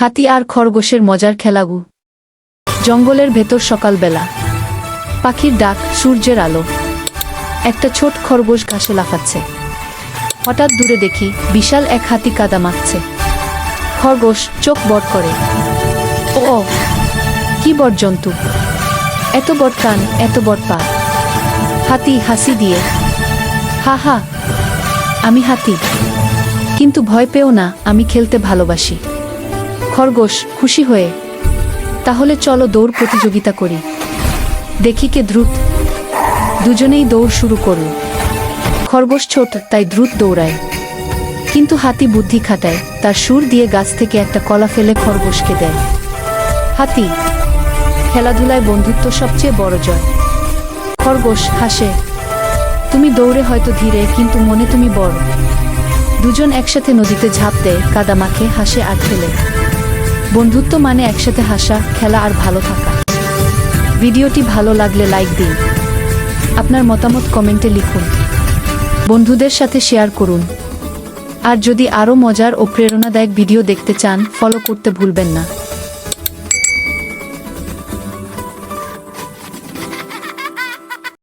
হাতি আর খরগোশের মজার খেলাগু। জঙ্গলের ভেতর সকালবেলা। পাখির ডাক, সূর্যের আলো। একটা ছোট খরগোশ ঘাসে লাফাচ্ছে। হঠাৎ দূরে দেখি বিশাল এক হাতি কাদা মাখছে। খরগোশ চোখ বট করে। ও কি বট জন্তু? এত বট কান এত বট পা। হাতি হাসি দিয়ে, হা হা, আমি হাতি। কিন্তু ভয় পেও না, আমি খেলতে ভালোবাসি। খরগোশ খুশি হয়ে, তাহলে চলো দৌড় প্রতিযোগিতা করি। দেখি কে দ্রুত, দুজনেই দৌড় শুরু করল। খরগোশ ছোট, তাই দ্রুত দৌড়ায়। কিন্তু হাতি বুদ্ধি খাটায়, তার সুর দিয়ে গাছ থেকে একটা কলা ফেলে খরগোশকে দেয়। হাতি, খেলাধুলায় বন্ধুত্ব সবচেয়ে বড় জয়। খরগোশ হাসে, তুমি দৌড়ে হয়তো ধীরে, কিন্তু মনে তুমি বড়। দুজন একসাথে নদীতে ঝাঁপ দেয়, কাদা মাখে, হাসে আর খেলে। বন্ধুত্ব মানে একসাথে হাসা, খেলা আর ভালো থাকা। ভিডিওটি ভালো লাগলে লাইক দিন। আপনার মতামত কমেন্টে লিখুন। বন্ধুদের সাথে শেয়ার করুন। আর যদি আরও মজার ও প্রেরণাদায়ক ভিডিও দেখতে চান ফলো করতে ভুলবেন না।